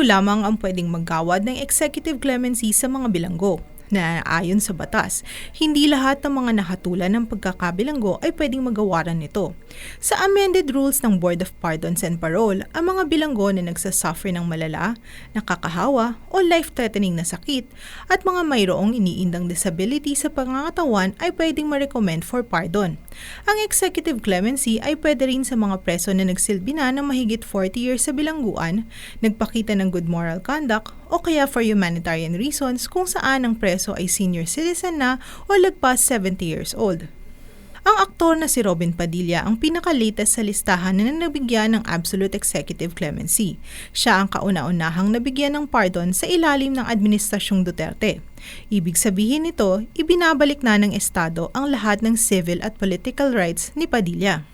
lamang ang pwedeng maggawad ng executive clemency sa mga bilanggo na ayon sa batas, hindi lahat ng mga nakatulan ng pagkakabilanggo ay pwedeng magawaran nito. Sa amended rules ng Board of Pardons and Parole, ang mga bilanggo na nagsasuffer ng malala, nakakahawa o life-threatening na sakit at mga mayroong iniindang disability sa pangangatawan ay pwedeng ma-recommend for pardon. Ang executive clemency ay pwede rin sa mga preso na nagsilbi na ng mahigit 40 years sa bilangguan, nagpakita ng good moral conduct o kaya for humanitarian reasons kung saan ang preso ay senior citizen na o lagpas 70 years old. Ang aktor na si Robin Padilla ang pinaka-latest sa listahan na nabigyan ng Absolute Executive Clemency. Siya ang kauna-unahang nabigyan ng pardon sa ilalim ng Administrasyong Duterte. Ibig sabihin nito, ibinabalik na ng Estado ang lahat ng civil at political rights ni Padilla.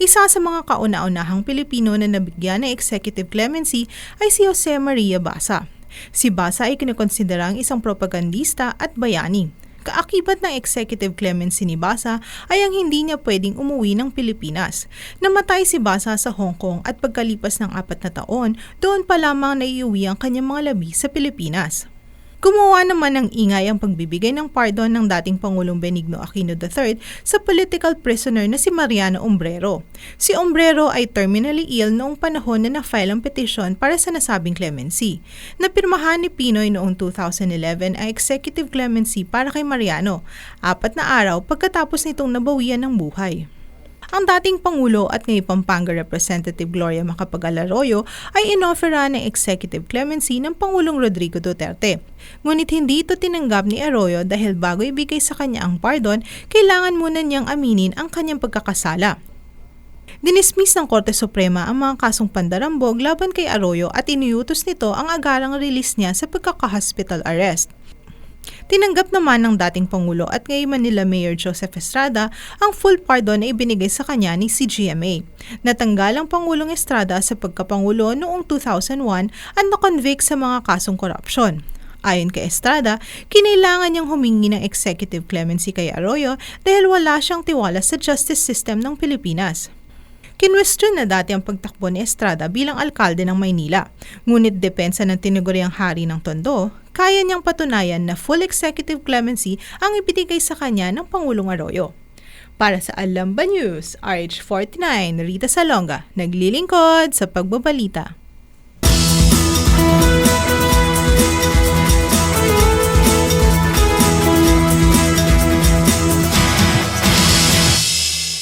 Isa sa mga kauna-unahang Pilipino na nabigyan ng executive clemency ay si Jose Maria Basa. Si Basa ay kinokonsidera ang isang propagandista at bayani. Kaakibat ng executive clemency ni Basa ay ang hindi niya pwedeng umuwi ng Pilipinas. Namatay si Basa sa Hong Kong at pagkalipas ng apat na taon, doon pa lamang naiuwi ang kanyang mga labi sa Pilipinas. Gumawa naman ng ingay ang pagbibigay ng pardon ng dating Pangulong Benigno Aquino III sa political prisoner na si Mariano Umbrero. Si Umbrero ay terminally ill noong panahon na na-file ang petisyon para sa nasabing clemency. Napirmahan ni Pinoy noong 2011 ang executive clemency para kay Mariano, apat na araw pagkatapos nitong nabawian ng buhay. Ang dating Pangulo at ngayon Pampanga Representative Gloria Macapagal Arroyo ay inofera ng executive clemency ng Pangulong Rodrigo Duterte. Ngunit hindi ito tinanggap ni Arroyo dahil bago ibigay sa kanya ang pardon, kailangan muna niyang aminin ang kanyang pagkakasala. Dinismiss ng Korte Suprema ang mga kasong pandarambog laban kay Arroyo at iniutos nito ang agarang release niya sa pagkaka-hospital arrest. Tinanggap naman ng dating Pangulo at ngayon Manila Mayor Joseph Estrada ang full pardon na ibinigay sa kanya ni CGMA. Natanggal ang Pangulong Estrada sa pagkapangulo noong 2001 at na-convict sa mga kasong korupsyon. Ayon kay Estrada, kinailangan niyang humingi ng executive clemency kay Arroyo dahil wala siyang tiwala sa justice system ng Pilipinas. Kinwestiyon na dati ang pagtakbo ni Estrada bilang alkalde ng Maynila. Ngunit depensa ng tinaguriang hari ng Tondo, kaya niyang patunayan na full executive clemency ang ibinigay sa kanya ng Pangulong Arroyo. Para sa Alamba News, RH49, Rita Salonga, naglilingkod sa pagbabalita.